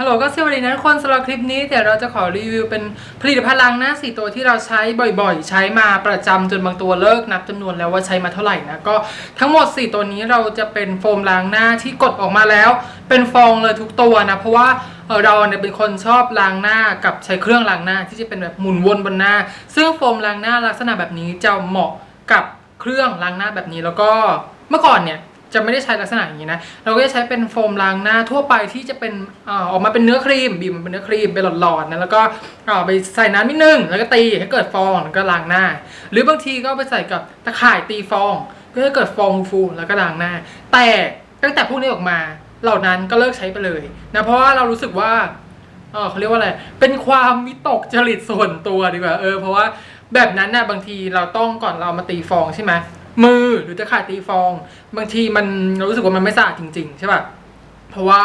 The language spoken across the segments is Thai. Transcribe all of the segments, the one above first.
ฮัลโหลก็สวัสดีนะทุกคนสำหรับคลิปนี้เดี๋ยวเราจะขอรีวิวเป็นผลิตภัณฑ์ล้างหน้าสี่ตัวที่เราใช้บ่อยๆ ใช้มาประจำจนบางตัวเลิกนับจำนวนแล้วว่าใช้มาเท่าไหร่นะก็ทั้งหมด 4 ตัวนี้เราจะเป็นโฟมล้างหน้าที่กดออกมาแล้ว เป็นฟองเลยทุกตัวนะเพราะว่าเราเนี่ยเป็นคนชอบล้างหน้ากับใช้เครื่องล้างหน้าที่จะเป็นแบบหมุนวนบนหน้า ซึ่งโฟมล้างหน้าลักษณะแบบนี้จะเหมาะกับเครื่องล้างหน้าแบบนี้แล้วก็เมื่อก่อนเนี่ย จะไม่ได้ใช้ลักษณะอย่างนี้นะ เราก็จะใช้เป็นโฟมล้างหน้าทั่วไปที่จะเป็นอออกมาเป็นเนื้อครีมบีบมเป็นเนื้อครีมเป็นหลอดๆนะแล้วก็เอาไปใส่น้ำนิดนึงแล้วก็ตีให้เกิดฟองแล้วก็ล้างหน้า หรือบางทีก็ไปใส่กับตะข่ายตีฟอง เพื่อให้เกิดฟองฟูแล้วก็ล้างหน้า แต่ตั้งแต่พวกนี้ออกมาเหล่านั้นก็เลิกใช้ไปเลยนะเพราะว่าเรารู้สึกว่าเออเขาเรียกว่าอะไร เป็นความวิตกจริตส่วนตัวดีกว่า เออ เพราะว่าแบบนั้นน่ะบางทีเราต้องก่อนเรามาตีฟองใช่ไหม มือหรือจะขาดตีฟอง บางทีมันเรารู้สึกว่ามันไม่สะอาดจริง ๆ ใช่ป่ะเพราะว่า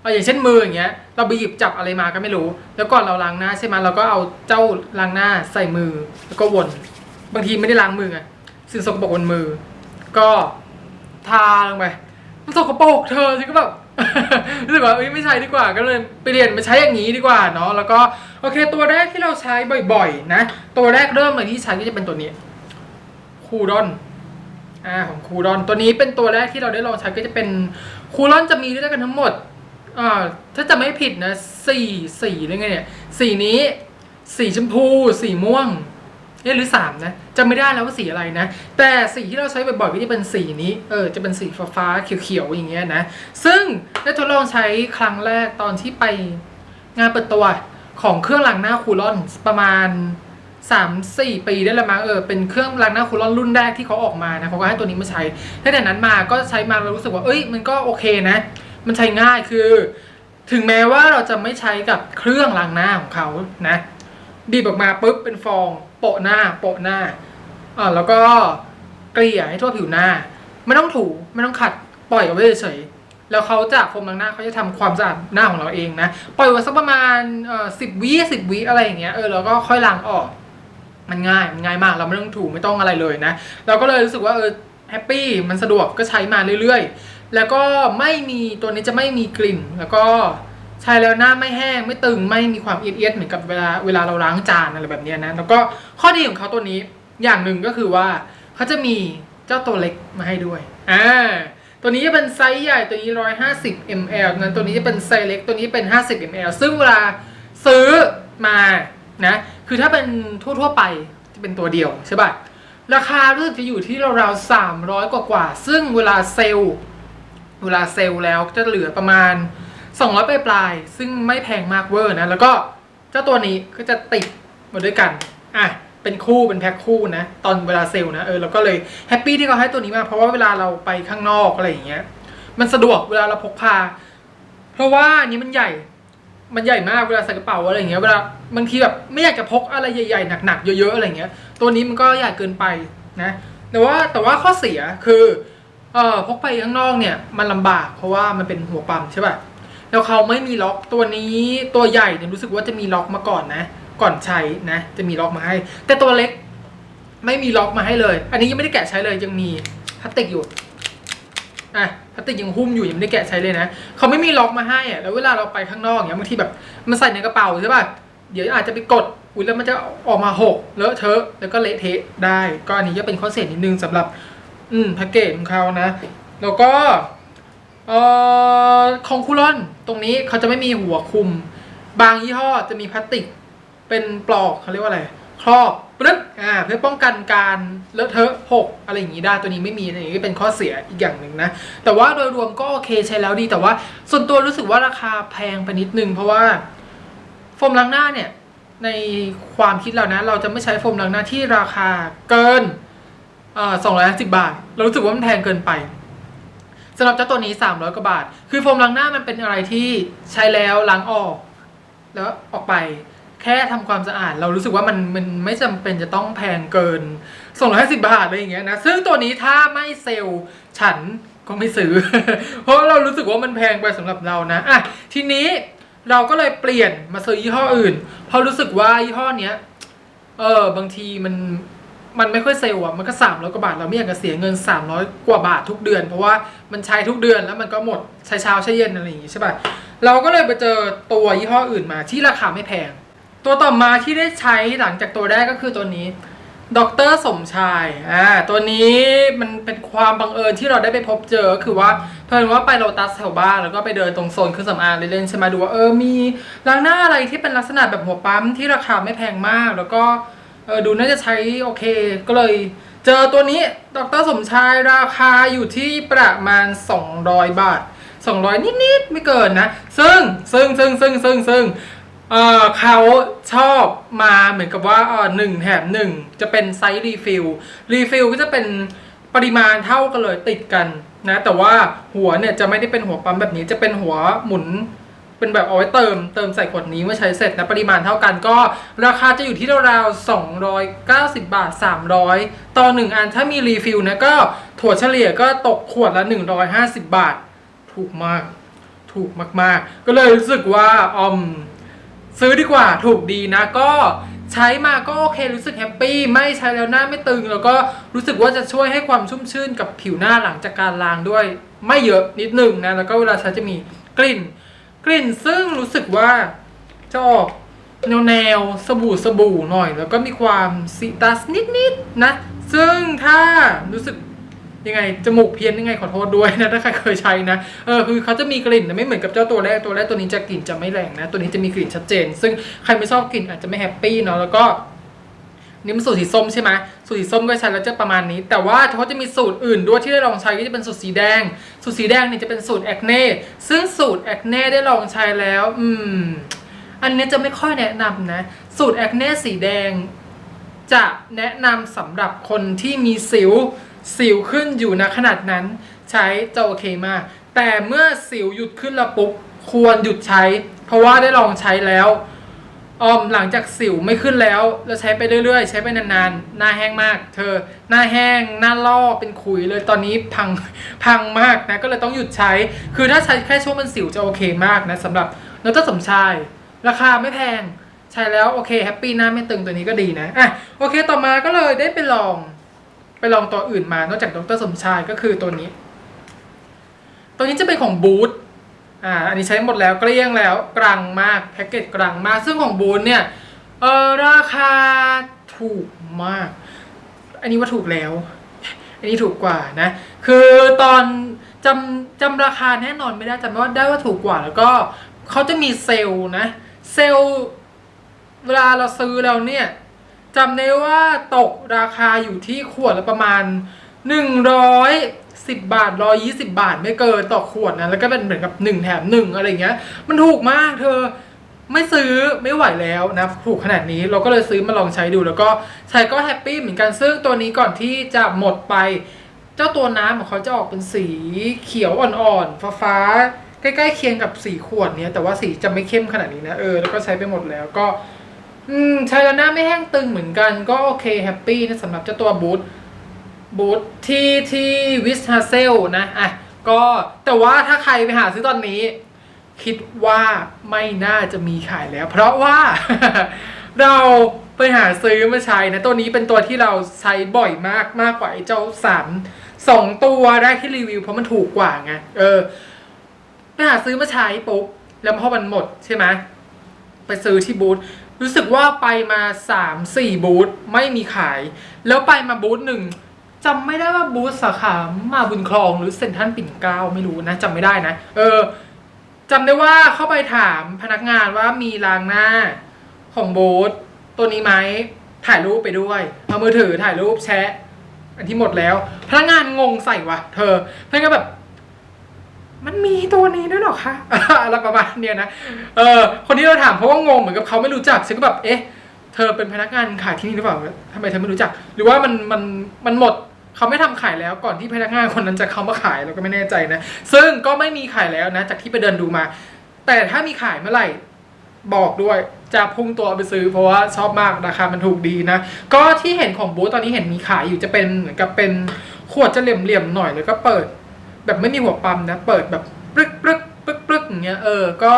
เอาอย่างเช่นมืออย่างเงี้ยเราไปหยิบจับอะไรมาก็ไม่รู้ แล้วก่อนเราล้างหน้าใช่ไหมเราก็เอาเจ้าล้างหน้าใส่มือแล้วก็วน บางทีไม่ได้ล้างมือไงสิ่งสกปรกบนมือ ก็ทาลงไปมันสกปรกเธอฉันก็แบบ รู้สึกว่าเอ้ยไม่ใช้ดีกว่าก็เลยไปเรียนมาใช้อย่างนี้ดีกว่าเนาะแล้วก็โอเคตัวแรกที่เราใช้บ่อยๆ นะ ตัวแรกเริ่มเลยที่ใช้ก็จะเป็นตัวนี้คูดอน อ่าของคูดอนตัวนี้เป็นตัวแรกที่เราได้ลองใช้ก็จะเป็นคูดอนจะมีด้วยกันทั้งหมดอ่าถ้าจะไม่ผิดนะสี่สีหรือไงเนี่ยสีนี้สีชมพูสีม่วงเอ๊ะหรือสามนะจำไม่ได้แล้วว่าสีอะไรนะ แต่สีที่เราใช้บ่อยๆก็จะเป็นสีนี้เออจะเป็นสีฟ้าๆเขียวๆอย่างเงี้ยนะ ซึ่งได้ทดลองใช้ครั้งแรกตอนที่ไปงานเปิดตัวของเครื่องล้างหน้าคูลอนประมาณ 3 4ปีได้แล้วมั้งเออเป็นเครื่องล้างหน้าคูลอนรุ่นแรกที่เขาออกมานะเขาก็ให้ตัวนี้มาใช้ตั้งแต่นั้นมาก็ใช้มาแล้วรู้สึกว่าเอ้ยมันก็โอเคนะ มันใช้ง่ายคือ ถึงแม้ว่าเราจะไม่ใช้กับเครื่องล้างหน้าของเขานะบีบออกมาปุ๊บเป็นฟองโปะหน้าโปะหน้าอ่าแล้วก็เกลี่ยให้ทั่วผิวหน้า ไม่ต้องถูไม่ต้องขัดปล่อยเอาไว้เฉยแล้วเขาจะโฟมล้างหน้าเขาจะทำความสะอาดหน้าของเราเองนะ ปล่อยไว้สักประมาณเอ่อสิบวิสิบวิอะไรอย่างเงี้ยเออแล้วก็ค่อยล้างออก มันง่ายมันง่ายมากเราไม่ต้องถูไม่ต้องอะไรเลยนะ เราก็เลยรู้สึกว่าเออแฮปปี้มันสะดวกก็ใช้มาเรื่อยๆ แล้วก็ไม่มีตัวนี้จะไม่มีกลิ่น แล้วก็ใช้แล้วหน้าไม่แห้งไม่ตึงไม่มีความเอียดๆเหมือนกับเวลาเวลาเราล้างจานอะไรแบบนี้นะแล้วก็ข้อดีของเขาตัวนี้อย่างหนึ่งก็คือว่าเขาจะมีเจ้าตัวเล็กมาให้ด้วยอ่าตัวนี้จะเป็นไซส์ใหญ่ตัวนี้ 150 ml นั้นตัวนี้จะเป็นไซส์เล็กตัวนี้เป็น 50 ml ซึ่งเวลาซื้อมานะ คือถ้าเป็นทั่วๆไปจะเป็นตัวเดียวใช่ป่ะราคารู้สึกจะอยู่ที่ราวๆสามร้อยกว่าๆซึ่งเวลาเซลล์เวลาเซลล์แล้วจะเหลือประมาณ 200ปลายปลายๆซึ่งไม่แพงมากเวอร์นะ แล้วก็เจ้าตัวนี้ก็จะติดมาด้วยกัน อะ เป็นคู่เป็นแพ็คคู่นะ ตอนเวลาเซลล์นะ เออเราก็เลยแฮปปี้ที่เขาให้ตัวนี้มา เพราะว่าเวลาเราไปข้างนอกอะไรอย่างเงี้ย มันสะดวกเวลาเราพกพา เพราะว่าอันนี้มันใหญ่ มันใหญ่มากเวลาใส่กระเป๋าอะไรอย่างเงี้ยเวลาบางทีแบบไม่อยากจะพกอะไรใหญ่ๆหนักๆเยอะๆอะไรเงี้ย ตัวนี้มันก็ใหญ่เกินไปนะแต่ว่าแต่ว่าข้อเสียคือเอ่อพกไปข้างนอกเนี่ยมันลำบากเพราะว่ามันเป็นหัวปั๊มใช่ป่ะแล้วเขาไม่มีล็อกตัวนี้ตัวใหญ่เนี่ยรู้สึกว่าจะมีล็อกมาก่อนนะ ก่อนใช้นะ จะมีล็อกมาให้ แต่ตัวเล็กไม่มีล็อกมาให้เลย อันนี้ยังไม่ได้แกะใช้เลยยังมีพลาสติกอยู่อะ พลาสติกยังหุ้มอยู่ยังไม่ได้แกะใช้เลยนะเขาไม่มีล็อกมาให้อะแล้วเวลาเราไปข้างนอกอย่างเงี้ยบางทีแบบมันใส่ในกระเป๋าใช่ป่ะเดี๋ยวอาจจะไปกดอุ้ยแล้วมันจะออกมาหกเลอะเทอะแล้วก็เละเทะได้ ก็อันนี้จะเป็นข้อเสียนิดนึงสำหรับ อืมแพ็กเกจของเขานะ แล้วก็เอ่อของคูลอนตรงนี้เขาจะไม่มีหัวคุม บางยี่ห้อจะมีพลาสติกเป็นปลอกเขาเรียกว่าอะไร ครอบปึ๊บอ่าเพื่อป้องกันการเลอะเทอะหกอะไรอย่างนี้ได้ตัวนี้ไม่มีอันนี้ก็เป็นข้อเสียอีกอย่างหนึ่งนะแต่ว่าโดยรวมก็โอเคใช้แล้วดีแต่ว่า ส่วนตัวรู้สึกว่าราคาแพงไปนิดนึงเพราะว่าโฟมล้างหน้าเนี่ยในความคิดเรานะ เราจะไม่ใช้โฟมล้างหน้าที่ราคาเกินเอ่อสองร้อยสิบบาท เรารู้สึกว่ามันแพงเกินไปสำหรับเจ้าตัวนี้สามร้อยกว่าบาท คือโฟมล้างหน้ามันเป็นอะไรที่ใช้แล้วล้างออก แล้วออกไป แค่ทำความสะอาด เรารู้สึกว่ามันมันไม่จำเป็นจะต้องแพงเกินสองร้อยสิบาทอะไรอย่างเงี้ยนะ ซึ่งตัวนี้ถ้าไม่เซลล์ฉันก็ไม่ซื้อ เพราะเรารู้สึกว่ามันแพงไปสำหรับเรานะอะทีนี้เราก็เลยเปลี่ยนมาซื้อยี่ห้ออื่น เพราะรู้สึกว่ายี่ห้อเนี้ยเออบางทีมันมันไม่ค่อยเซลล์อะมันก็สามร้อยกว่าบาท เราไม่อยากจะเสียเงินสามร้อยกว่าบาททุกเดือน เพราะว่ามันใช้ทุกเดือนแล้วมันก็หมดใช้เช้าใช้เย็นอะไรอย่างงี้ใช่ป่ะเราก็เลยไปเจอตัวยี่ห้ออื่นมาที่ราคาไม่แพง ตัวต่อมาที่ได้ใช้หลังจากตัวแรกก็คือตัวนี้ดรสมชายอ่าตัวนี้มันเป็นความบังเอิญที่เราได้ไปพบเจอคือว่าเพิ่นว่าไปโลตัสแถวบ้านแล้วก็ไปเดินตรงโซนเครื่องสำอางเล่นๆใช่ไหมดูว่าเออมีล้างหน้าอะไรที่เป็นลักษณะแบบหัวปั๊มที่ราคาไม่แพงมาก แล้วก็เออดูน่าจะใช้โอเค ก็เลยเจอตัวนี้ดรสมชายราคาอยู่ที่ประมาณ 200 บาท 200 นิดๆ ไม่เกินนะ ซึ่งซึ่งซึ่งซึ่งซึ่งซึ่ง เออเขาชอบมาเหมือนกับว่าเออหนึ่งแถมหนึ่งจะเป็นไซส์รีฟิลรีฟิลก็จะเป็นปริมาณเท่ากันเลยติดกันนะแต่ว่าหัวเนี่ยจะไม่ได้เป็นหัวปั๊มแบบนี้จะเป็นหัวหมุนเป็นแบบเอาไว้เติมเติมใส่ขวดนี้เมื่อใช้เสร็จนะปริมาณเท่ากันก็ราคาจะอยู่ที่ราวๆ290 บาท 300 ต่อ 1 อันถ้ามีรีฟิลนะก็ถั่วเฉลี่ยก็ตกขวดละ 150 บาท ถูกมาก ถูกมากๆ ก็เลยรู้สึกว่าออม ซื้อดีกว่าถูกดีนะก็ใช้มาก็โอเครู้สึกแฮปปี้ไม่ใช้แล้วหน้าไม่ตึง แล้วก็รู้สึกว่าจะช่วยให้ความชุ่มชื่นกับผิวหน้าหลังจากการล้างด้วย ไม่เยอะนิดหนึ่งนะแล้วก็เวลาใช้จะมีกลิ่น กลิ่นซึ่งรู้สึกว่าจะออกแนวแนวสบู่สบู่หน่อย แล้วก็มีความซิตัสนิดๆนะซึ่งถ้ารู้สึก ยังไงจมูกเพี้ยนยังไงขอโทษด้วยนะถ้าใครเคยใช้นะเออคือเขาจะมีกลิ่นนะไม่เหมือนกับเจ้าตัวแรกตัวแรกตัวนี้จะกลิ่นจะไม่แรงนะ ตัวนี้จะมีกลิ่นชัดเจน ซึ่งใครไม่ชอบกลิ่นอาจจะไม่แฮปปี้เนาะแล้วก็นี่มันสูตรสีส้มใช่ไหมสูตรสีส้มก็ใช้แล้วจะประมาณนี้ แต่ว่าเขาจะมีสูตรอื่นด้วยที่ได้ลองใช้ก็จะเป็นสูตรสีแดง สูตรสีแดงเนี่ยจะเป็นสูตรแอคเน่ซึ่งสูตรแอคเน่ได้ลองใช้แล้ว อืม อันนี้จะไม่ค่อยแนะนำนะ สูตรแอคเน่สีแดง จะแนะนำสำหรับคนที่มีสิว สิวขึ้นอยู่นะขนาดนั้นใช้จะโอเคมาก แต่เมื่อสิวหยุดขึ้นแล้วปุ๊บควรหยุดใช้ เพราะว่าได้ลองใช้แล้วออมหลังจากสิวไม่ขึ้นแล้วแล้วใช้ไปเรื่อยๆ ใช้ไปนานๆ หน้าแห้งมาก เธอ หน้าแห้ง หน้าลอกเป็นขุยเลยตอนนี้พังพังมากนะก็เลยต้องหยุดใช้ คือถ้าใช้แค่ช่วงมันสิวจะโอเคมากนะสำหรับดรสมชาย ราคาไม่แพง ใช้แล้วโอเคแฮปปี้หน้าไม่ตึงตัวนี้ก็ดีนะอะโอเคต่อมาก็เลยได้ไปลอง ลองตัวอื่นมานอกจากดรสมชายก็คือตัวนี้ ตัวนี้จะเป็นของบูธอ่าอันนี้ใช้หมดแล้วเกลี้ยงแล้วกรังมากแพ็กเกจกรังมาก ซึ่งของบูธเนี่ยเออราคาถูกมาก อันนี้ว่าถูกแล้ว อันนี้ถูกกว่านะ คือตอนจำจำราคาแน่นอนไม่ได้จำว่าได้ว่าถูกกว่าแล้วก็เขาจะมีเซลล์นะ เซลล์เวลาเราซื้อแล้วเนี่ย จำได้ว่าตกราคาอยู่ที่ขวดละประมาณ 110 บาท 120 บาทไม่เกินต่อขวดนะ แล้วก็เป็นเหมือนกับ 1 แถม 1 อะไรอย่างเงี้ย มันถูกมากเธอไม่ซื้อไม่ไหวแล้วนะถูกขนาดนี้เราก็เลยซื้อมาลองใช้ดู แล้วก็ใช้ก็แฮปปี้เหมือนกันซึ่งตัวนี้ก่อนที่จะหมดไป เจ้าตัวน้ำของเขาจะออกเป็นสีเขียวอ่อนๆฟ้าๆใกล้ๆเคียงกับสีขวดเนี้ยแต่ว่าสีจะไม่เข้มขนาดนี้นะเออแล้วก็ใช้ไปหมดแล้วก็ อืมใช้แล้วหน้าไม่แห้งตึงเหมือนกันก็โอเคแฮปปี้นะสำหรับเจ้าตัวบูทบูธที่ที่วิสฮาเซลนะอะก็แต่ว่าถ้าใครไปหาซื้อตอนนี้ คิดว่าไม่น่าจะมีขายแล้ว เพราะว่าเราไปหาซื้อมาใช้นะ ตัวนี้เป็นตัวที่เราใช้บ่อยมากมากกว่าไอ้เจ้าสามสองตัวแรกที่รีวิว เพราะมันถูกกว่าไงเออไปหาซื้อมาใช้ปุ๊บแล้วพอมันหมดใช่ไหมไปซื้อที่บูธ รู้สึกว่าไปมาสามสี่บูธไม่มีขาย แล้วไปมาบูธหนึ่งจำไม่ได้ว่าบูธสาขามาบุญคลองหรือเซ็นทรัลปิ่นเกล้าไม่รู้นะจำไม่ได้นะ เออจำได้ว่าเข้าไปถามพนักงานว่ามีล้างหน้าของบูธตัวนี้ไหมถ่ายรูปไปด้วย เอามือถือถ่ายรูปแชะอันที่หมดแล้ว พนักงานงงใส่วะเธอพนักงานแบบ มันมีตัวนี้ด้วยเหรอคะอะไรประมาณเนี้ยนะ เออ คนที่เราถามเพราะว่างงเหมือนกับเขาไม่รู้จักฉันก็แบบ เอ๊ะ เธอเป็นพนักงานขายที่นี่หรือเปล่าทำไมเธอไม่รู้จัก หรือว่ามันมันมันหมดเขาไม่ทำขายแล้วก่อนที่พนักงานคนนั้นจะเข้ามาขายเราก็ไม่แน่ใจนะ ซึ่งก็ไม่มีขายแล้วนะ จากที่ไปเดินดูมา แต่ถ้ามีขายเมื่อไหร่ บอกด้วยจะพุ่งตัวไปซื้อเพราะว่าชอบมากราคามันถูกดีนะ ก็ที่เห็นของบูธตอนนี้เห็นมีขายอยู่จะเป็นเหมือนกับเป็นขวดจะเหลี่ยมๆหน่อยแล้วก็เปิด แบบไม่มีหัวปั๊มนะ เปิดแบบปรึกปรึกปรึกปรึกอย่างเงี้ยเออ ก็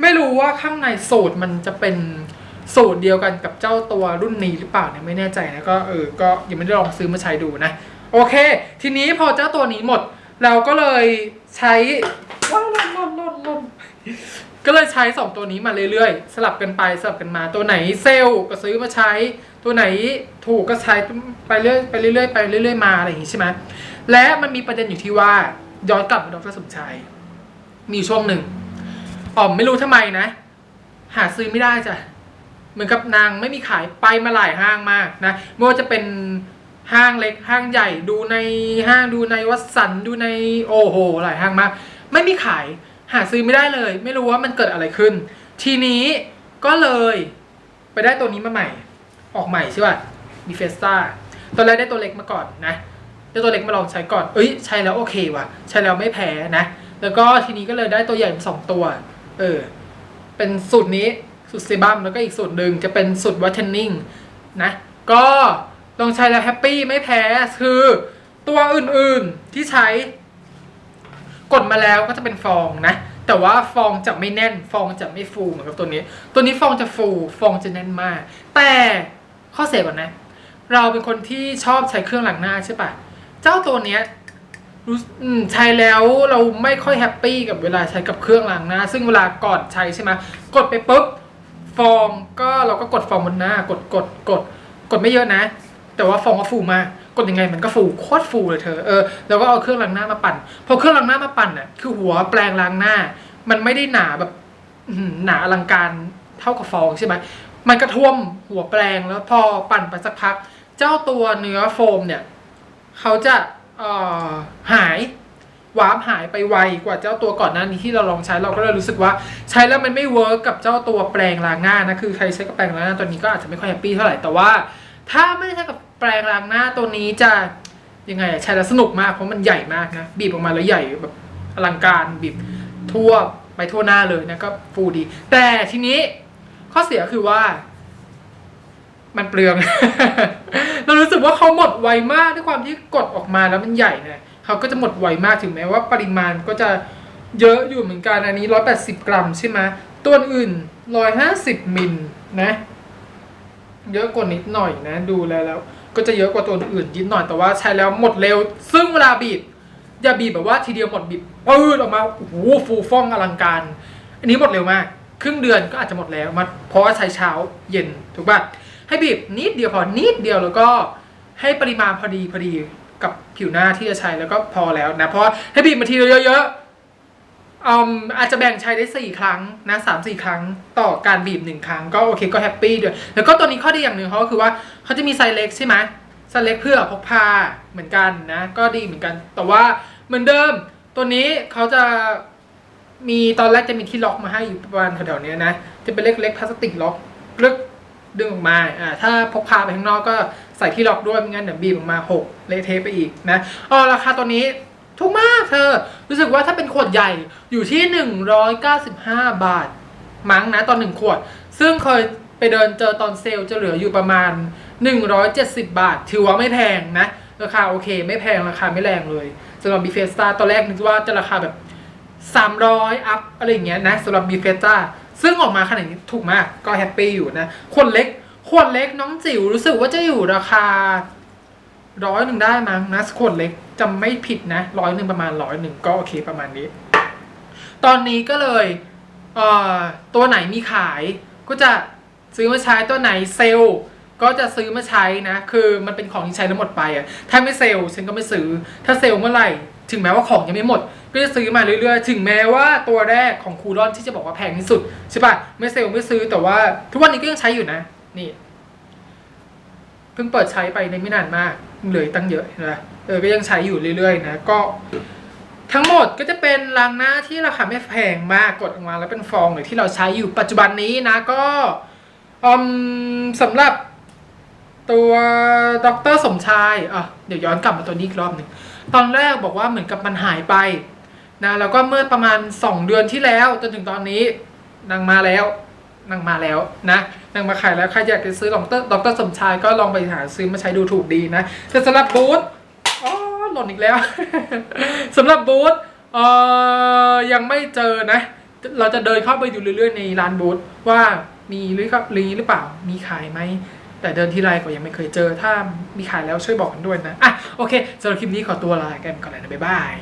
ไม่รู้ว่าข้างในสูตรมันจะเป็นสูตรเดียวกันกับเจ้าตัวรุ่นนี้หรือเปล่าเนี่ยไม่แน่ใจนะก็เออ ก็ยังไม่ได้ลองซื้อมาใช้ดูนะ โอเค ทีนี้พอเจ้าตัวนี้หมด เราก็เลยใช้ว้าวลนลนลนลนก็เลยใช้สองตัวนี้มาเรื่อยๆ สลับกันไปสลับกันมา ตัวไหนเซลล์ก็ซื้อมาใช้ ตัวไหนถูกก็ใช้ไปเรื่อยไปเรื่อยๆไปเรื่อย ๆ มาอะไรอย่างงี้ใช่ไหม และมันมีประเด็นอยู่ที่ว่าย้อนกลับมาดรสมชาย มีช่วงหนึ่งอ๋อมไม่รู้ทำไมนะ หาซื้อไม่ได้จ้ะเหมือนกับนางไม่มีขายไปมาหลายห้างมากนะไม่ว่าจะเป็นห้างเล็กห้างใหญ่ดูในห้างดูในวัดสันดูในโอ้โหหลายห้างมาก ไม่มีขายหาซื้อไม่ได้เลย ไม่รู้ว่ามันเกิดอะไรขึ้น ทีนี้ก็เลยไปได้ตัวนี้มาใหม่ ออกใหม่ใช่ป่ะมีเฟสตาตอนแรกได้ตัวเล็กมาก่อนนะ ได้ตัวเล็กมาลองใช้ก่อน เอ้ยใช้แล้วโอเคว่ะ ใช้แล้วไม่แพ้นะ แล้วก็ทีนี้ก็เลยได้ตัวใหญ่สองตัว เออ เป็นสูตรนี้สูตรเซบัมแล้วก็อีกสูตรหนึ่งจะเป็นสูตรวัตเทนนิ่งนะ ก็ลองใช้แล้วแฮปปี้ไม่แพ้ คือตัวอื่นๆที่ใช้ กดมาแล้วก็จะเป็นฟองนะ แต่ว่าฟองจะไม่แน่น ฟองจะไม่ฟูเหมือนกับตัวนี้ ตัวนี้ฟองจะฟู ฟองจะแน่นมาก แต่ข้อเสียก่อนนะ เราเป็นคนที่ชอบใช้เครื่องล้างหน้าใช่ปะ เจ้าตัวเนี้ยรู้ใช้แล้วเราไม่ค่อยแฮปปี้กับเวลาใช้กับเครื่องล้างหน้า ซึ่งเวลาก่อนใช้ใช่ไหมกดไปปุ๊บฟองก็เราก็กดฟองบนหน้ากดกดกดกดไม่เยอะนะ แต่ว่าฟองก็ฟูมากกดยังไงมันก็ฟูโคตรฟูเลยเธอเออแล้วก็เอาเครื่องล้างหน้ามาปั่นพอเครื่องล้างหน้ามาปั่นน่ะคือหัวแปรงล้างหน้า มันไม่ได้หนาแบบหนาอลังการเท่ากับฟองใช่ไหมมันก็ท่วมหัวแปรงแล้วพอปั่นไปสักพัก เจ้าตัวเนื้อโฟมเนี่ย เขาจะเอ่อหายวาร์ปหายไปไวกว่าเจ้าตัวก่อนหน้านี้ที่เราลองใช้เราก็เลยรู้สึกว่าใช้แล้วมันไม่เวิร์กกับเจ้าตัวแปรงล้างหน้านะคือใครใช้กับแปรงล้างหน้าตัวนี้ก็อาจจะไม่ค่อยแฮปปี้เท่าไหร่แต่ว่า ถ้าไม่ใช้กับแปรงล้างหน้าตัวนี้จะยังไงใช้แล้วสนุกมากเพราะมันใหญ่มากนะบีบออกมาแล้วใหญ่แบบอลังการบีบทั่วไปทั่วหน้าเลยนะก็ฟูดี แต่ทีนี้ข้อเสียคือว่า มันเปลือง เรารู้สึกว่าเขาหมดไวมากด้วยความที่กดออกมาแล้วมันใหญ่เนี่ยเขาก็จะหมดไวมากถึงแม้ว่าปริมาณก็จะเยอะอยู่เหมือนกันอันนี้ 180 กรัมใช่ไหมตัวอื่น 150 มิลนะ เยอะกว่านิดหน่อยนะ ดูแล้วแล้ว ก็จะเยอะกว่าตัวอื่นนิดหน่อยแต่ว่าใช้แล้วหมดเร็ว ซึ่งเวลาบีบอย่าบีบแบบว่าทีเดียวหมดบีบปื้ดออกมาโอ้โหฟูฟ่องอลังการ อันนี้หมดเร็วมาก ครึ่งเดือนก็อาจจะหมดแล้วมาเพราะว่าใช้เช้าเย็นถูกป่ะ ให้บีบนิดเดียวพอนิดเดียวแล้วก็ให้ปริมาณพอดีพอดีกับผิวหน้าที่จะใช้แล้วก็พอแล้วนะเพราะให้บีบมาทีเยอะๆอมอาจจะแบ่งใช้ได้สี่ครั้งนะสามสี่ครั้งต่อการบีบหนึ่งครั้งก็โอเคก็แฮปปี้ด้วยแล้วก็ตัวนี้ข้อดีอย่างหนึ่งเขาก็คือว่าเขาจะมีไซส์เล็กใช่ไหมไซส์เล็กเพื่อพกพาเหมือนกันนะ ก็ดีเหมือนกัน แต่ว่าเหมือนเดิมตัวนี้เขาจะมีตอนแรกจะมีที่ล็อกมาให้อยู่ประมาณแถวๆนี้นะจะเป็นเล็กๆพลาสติกล็อกลึก ดึงออกมาอ่าถ้าพกพาไปข้างนอกก็ใส่ที่ล็อกด้วยไม่งั้นเดี๋ยวบีบออกมาหกเละเทะไปอีกนะอ๋อราคาตัวนี้ถูกมากเธอ รู้สึกว่าถ้าเป็นขวดใหญ่อยู่ที่ 195 บาท มั้งนะตอนหนึ่งขวด ซึ่งเคยไปเดินเจอตอนเซลล์จะเหลืออยู่ประมาณ 170 บาท ถือว่าไม่แพงนะ ราคาโอเค ไม่แพงราคาไม่แรงเลยสำหรับบีเฟสตาตอนแรกนึกว่าจะราคาแบบ 300 อัพอะไรอย่างเงี้ยนะสำหรับบีเฟสตา ซึ่งออกมาขนาดนี้ถูกมากก็แฮปปี้อยู่นะขวดเล็กขวดเล็กน้องจิ๋วรู้สึกว่าจะอยู่ราคาร้อยหนึ่งได้มั้งนะขวดเล็กจำไม่ผิดนะร้อยหนึ่งประมาณร้อยหนึ่งก็โอเคประมาณนี้ ตอนนี้ก็เลยเอ่อตัวไหนมีขายก็จะซื้อมาใช้ตัวไหนเซลก็จะซื้อมาใช้นะ คือมันเป็นของที่ใช้แล้วหมดไปอะถ้าไม่เซลฉันก็ไม่ซื้อ ถ้าเซลเมื่อไหร่ ถึงแม้ว่าของยังไม่หมด ก็จะซื้อมาเรื่อยๆ ถึงแม้ว่าตัวแรกของคูรอนที่จะบอกว่าแพงที่สุดใช่ปะไม่เซลไม่ซื้อแต่ว่าทุกวันนี้ก็ยังใช้อยู่นะ นี่เพิ่งเปิดใช้ไปในไม่นานมากเหลือตั้งเยอะนะเออก็ยังใช้อยู่เรื่อยๆนะก็ ทั้งหมดก็จะเป็นล้างหน้าที่ราคาไม่แพงมากกดออกมาแล้วเป็นฟองหรือที่เราใช้อยู่ปัจจุบันนี้นะก็อืมสำหรับตัวดรสมชายอะเดี๋ยวย้อนกลับมาตัวนี้อีกรอบหนึ่งตอนแรกบอกว่าเหมือนกับมันหายไป นะแล้วก็เมื่อประมาณ 2 เดือนที่แล้ว จนถึงตอนนี้นางมาแล้วนางมาแล้วนะนางมาขายแล้วใครอยากจะซื้อดรดอกเตอร์สมชายก็ลองไปหาซื้อมาใช้ดูถูกดีนะแต่สำหรับบูธอ๋อหล่นอีกแล้วสำหรับบูธเอ่อยังไม่เจอนะ เราจะเดินเข้าไปดูเรื่อยๆในร้านบูธว่ามีหรือครับรีหรือเปล่ามีขายไหมแต่เดินที่ไรก็ยังไม่เคยเจอ ถ้ามีขายแล้วช่วยบอกกันด้วยนะอะโอเคสำหรับคลิปนี้ขอตัวลากันก่อนเลยนะบ๊ายบาย